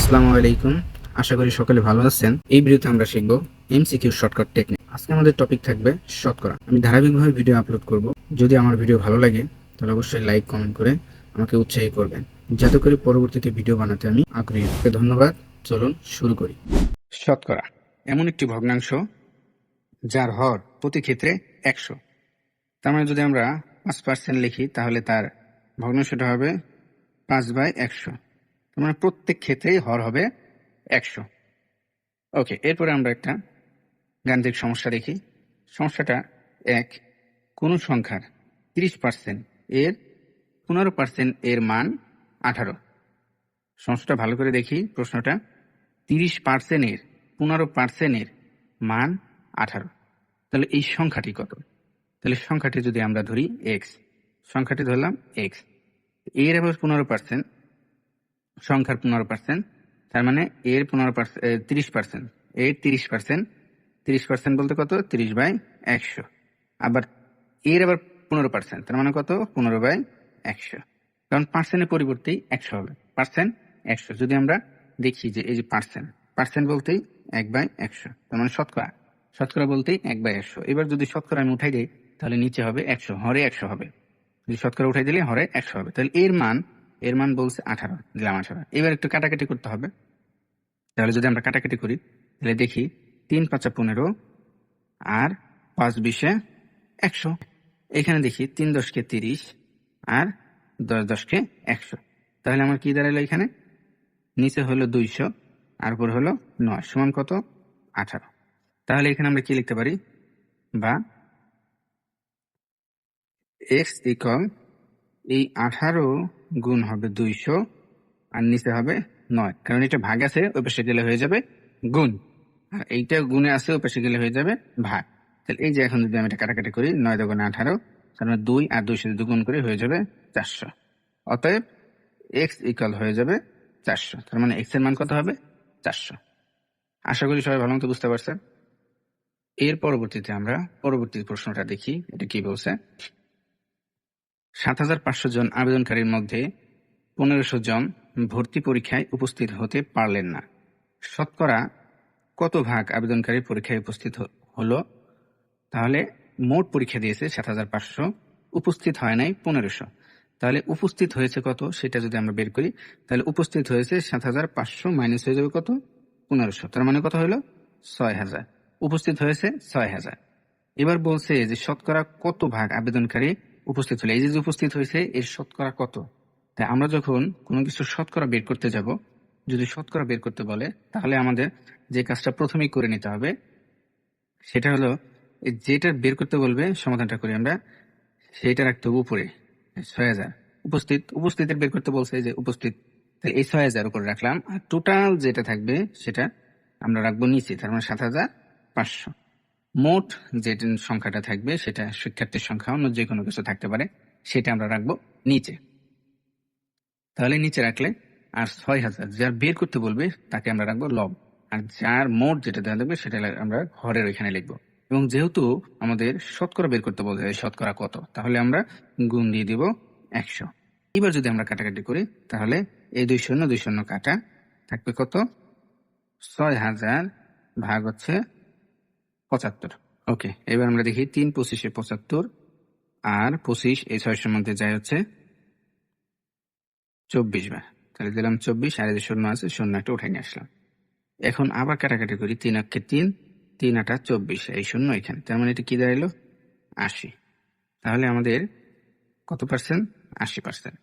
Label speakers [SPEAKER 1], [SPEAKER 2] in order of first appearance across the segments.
[SPEAKER 1] আসসালামু আলাইকুম। আশা করি সকলে ভালো আছেন। এই ভিডিওতে আমরা শিখব এমসিকিউ শর্টকাট টেকনিক। আজকে আমাদের টপিক থাকবে শতকরা। আমি ধারাবাহিকভাবে ভিডিও আপলোড করব। যদি আমার ভিডিও ভালো লাগে, তাহলে অবশ্যই লাইক কমেন্ট করে আমাকে উৎসাহী করবেন। যাতে করে পরবর্তীতে ভিডিও বানাতে আমি আগ্রহী। ধন্যবাদ। চলুন শুরু করি। শতকরা। এমন একটি ভগ্নাংশ, যার হর প্রতি ক্ষেত্রে একশো। তার মানে যদি আমরা পাঁচ পার্সেন্ট লিখি, তাহলে তার ভগ্নাংশটা হবে পাঁচ বাই একশো। মানে প্রত্যেক ক্ষেত্রেই হর হবে একশো। ওকে, এরপরে আমরা একটা গাণিতিক সমস্যা দেখি। সমস্যাটা এক, কোন সংখ্যার তিরিশ পার্সেন্ট এর, পনেরো পার্সেন্ট এর মান আঠারো। সমস্যাটা ভালো করে দেখি প্রশ্নটা। তিরিশ পার্সেন্টের পনেরো পার্সেন্টের মান আঠারো। তাহলে এই সংখ্যাটি কত? তাহলে সংখ্যাটি যদি আমরা ধরি এক্স সংখ্যাটি ধরলাম এক্সের আবার পনেরো পার্সেন্ট সংখ্যার পনেরো পার্সেন্ট তার মানে এর পনেরো পার্সেন্ট তিরিশ পার্সেন্ট এর তিরিশ পার্সেন্ট তিরিশ পার্সেন্ট বলতে কত? তিরিশ বাই একশো। আবার এর আবার পনেরো পার্সেন্ট তার মানে কত? পনেরো বাই একশো। কারণ পার্সেন্টের পরিবর্তেই একশো হবে। পার্সেন্ট একশো। যদি আমরা দেখি যে এই যে পার্সেন্ট পার্সেন্ট বলতেই এক বাই একশো, তার মানে শতকরা। শতকরা বলতেই এক বাই একশো। এবার যদি শতকরা আমি উঠাই দিই, তাহলে নিচে হবে একশো, হরে একশো হবে। যদি শতকরা উঠাই দিলে হরে একশো হবে। তাহলে এর মান এর মান বলছে আঠারো, দিলাম আঠারো। এবার একটু কাটাকাটি করতে হবে। তাহলে যদি আমরা কাটাকাটি করি, তাহলে দেখি তিন পাঁচা পনেরো আর পাঁচ বিশে একশো। এখানে দেখি তিন দশকে তিরিশ আর দশ দশকে একশো। তাহলে আমার কি দাঁড়াল এখানে? নিচে হলো দুইশো, আর উপর হলো নয়, সমান কত? আঠারো। তাহলে এখানে আমরা কি লিখতে পারি? বা এক্স ইকল এই আঠারো গুণ হবে দুইশো আর নিচে হবে নয়। কারণ এটা ভাগ আছে, ওই পাশে গেলে হয়ে যাবে গুণ। আর এইটা গুণে আছে, ওই পাশে গেলে হয়ে যাবে ভাগ। তাহলে এই যে এখন যদি আমি এটা কাটাকাটি করি, নয় দোকানে আঠারো, তার মানে দুই আর দুই সাথে দুগুণ করে, হয়ে যাবে চারশো। অতএব এক্স ইকাল হয়ে যাবে চারশো, তার মানে এক্সের মান কত হবে? চারশো। আশা করি সবাই ভালো মতো বুঝতে পারছেন। এর পরবর্তীতে আমরা পরবর্তী প্রশ্নটা দেখি, এটা কি বলছে? সাত হাজার পাঁচশো জন আবেদনকারীর মধ্যে পনেরোশো জন ভর্তি পরীক্ষায় উপস্থিত হতে পারলেন না। শতকরা কত ভাগ আবেদনকারী পরীক্ষায় উপস্থিত হলো? তাহলে মোট পরীক্ষা দিয়েছে সাত হাজার পাঁচশো, উপস্থিত হয় নাই পনেরোশো। তাহলে উপস্থিত হয়েছে কত সেটা যদি আমরা বের করি, তাহলে উপস্থিত হয়েছে সাত হাজার পাঁচশো মাইনাস হয়ে যাবে কত? পনেরোশো। তার মানে কত হলো? ছয় হাজার। উপস্থিত হয়েছে ছয় হাজার। এবার বলছে যে শতকরা কত ভাগ আবেদনকারী উপস্থিত হলো, এই যে উপস্থিত হয়েছে, এর শতকরা কত? তাই আমরা যখন কোনো কিছু শতকরা বের করতে যাব, যদি শতকরা বের করতে বলে, তাহলে আমাদের যে কাজটা প্রথমেই করে নিতে হবে, সেটা হলো যেটা বের করতে বলবে, সমাধানটা করি আমরা সেইটা রাখতে হবে উপরে, ছয় হাজার। উপস্থিত, উপস্থিতের বের করতে বলছে যে উপস্থিত তাহলে এই ছয় হাজার উপরে রাখলাম, আর টোটাল যেটা থাকবে, সেটা আমরা রাখব নিচে, তার মানে সাত হাজার পাঁচশো। মোট যে সংখ্যাটা থাকবে, সেটা শিক্ষার্থীর সংখ্যা অন্য যে কোনো কিছু থাকতে পারে, সেটা আমরা রাখব নিচে। তাহলে নিচে রাখলে আর ছয় হাজার, যার বের করতে বলবে, তাকে আমরা রাখব লব। আর যার মোট যেটা দেওয়া থাকবে, সেটা আমরা হরের ওইখানে লিখব। এবং যেহেতু আমাদের শতকরা বের করতে বলতে শতকরা কত, তাহলে আমরা গুণ দিয়ে দিব একশো। এবার যদি আমরা কাটাকাটি করি, তাহলে এই দুই শূন্য দুই শূন্য কাটা থাকবে কত? ছয় হাজার ভাগ হচ্ছে পঁচাত্তর। ওকে, এবার আমরা দেখি তিন পঁচিশে পঁচাত্তর, আর পঁচিশ এই ছয়শোর মধ্যে যায় হচ্ছে চব্বিশ বার। তাহলে দিলাম চব্বিশ, আর যে শূন্য আছে, শূন্য একটা উঠে নিয়ে আসলাম। এখন আবার কাটাকাটি করি, তিন অক্ষে তিন তিন আটা চব্বিশ, এই শূন্য এখানে। তার মানে এটা কি দাঁড়াল আশি। তাহলে আমাদের কত পার্সেন্ট আশি পার্সেন্ট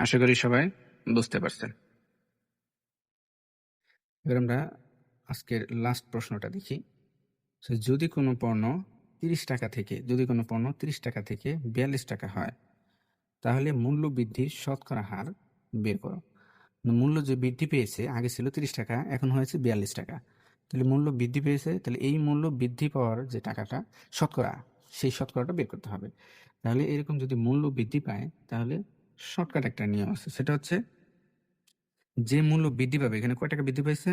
[SPEAKER 1] আশা করি সবাই বুঝতে পারছেন। এবার আমরা আজকের লাস্ট প্রশ্নটা দেখি। So, যদি কোনো পণ্য তিরিশ টাকা থেকে যদি কোনো পণ্য তিরিশ টাকা থেকে বিয়াল্লিশ টাকা হয় তাহলে মূল্য বৃদ্ধির শতকরা হার বের করো। মূল্য যে বৃদ্ধি পেয়েছে আগে ছিল তিরিশ টাকা এখন হয়েছে বিয়াল্লিশ টাকা। তাহলে মূল্য বৃদ্ধি পেয়েছে তাহলে এই মূল্য বৃদ্ধি পাওয়ার যে টাকাটা শতকরা সেই শতকরাটা বের করতে হবে। তাহলে এরকম যদি মূল্য বৃদ্ধি পায় তাহলে শর্টকাট একটা নিয়ম আছে। সেটা হচ্ছে যে মূল্য বৃদ্ধি পাবে এখানে কয় টাকা বৃদ্ধি পেয়েছে?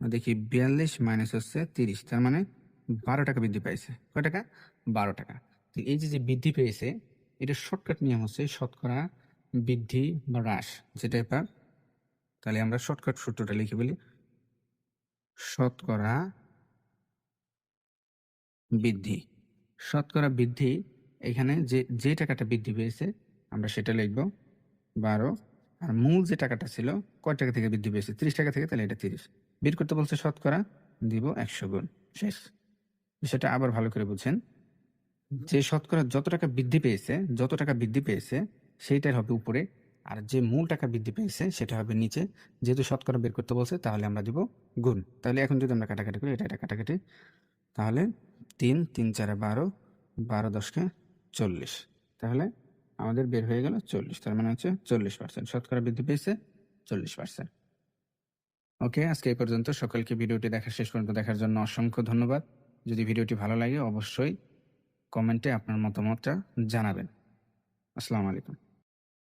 [SPEAKER 1] দেখি বিয়াল্লিশ মাইনাস হচ্ছে তিরিশ তার মানে বারো টাকা বৃদ্ধি পাইছে। কয় টাকা? বারো টাকা। তো এই যে যে বৃদ্ধি পেয়েছে, এটা শর্টকাট নিয়ম হচ্ছে শতকরা বৃদ্ধি বা হ্রাস। যেটা এবার তাহলে আমরা শর্টকাট সূত্রটা লিখে বলি শতকরা বৃদ্ধি। শতকরা বৃদ্ধি, এখানে যে যে টাকাটা বৃদ্ধি পেয়েছে, আমরা সেটা লিখব বারো। আর মূল যে টাকাটা ছিল, কয় টাকা থেকে বৃদ্ধি পেয়েছে? তিরিশ টাকা থেকে, তাহলে এটা তিরিশ। বের করতে বলছে শতকরা, দিব একশো গুণ। শেষ। বিষয়টা আবার ভালো করে বুঝেন। যে শতকরা যত টাকা বৃদ্ধি পেয়েছে যত টাকা বৃদ্ধি পেয়েছে সেইটাই হবে উপরে। আর যে মূল টাকা বৃদ্ধি পেয়েছে সেটা হবে নিচে। যেহেতু শতকরা বের করতে বলছে তাহলে আমরা দিব গুণ। তাহলে এখন যদি আমরা কাটাকাটি করি এটা এটা কাটাকাটি। তাহলে তিন তিন চারে বারো বারো দশকে চল্লিশ। তাহলে আমাদের বের হয়ে গেল চল্লিশ। তার মানে হচ্ছে চল্লিশ পার্সেন্ট শতকরা বৃদ্ধি পেয়েছে চল্লিশ পার্সেন্ট ওকে আজকে এই পর্যন্ত। সকলকে ভিডিওটি দেখা শেষ পর্যন্ত দেখার জন্য অসংখ্য ধন্যবাদ। যদি ভিডিওটি ভালো লাগে অবশ্যই কমেন্টে আপনার মতামতটা জানাবেন। আসসালামু আলাইকুম।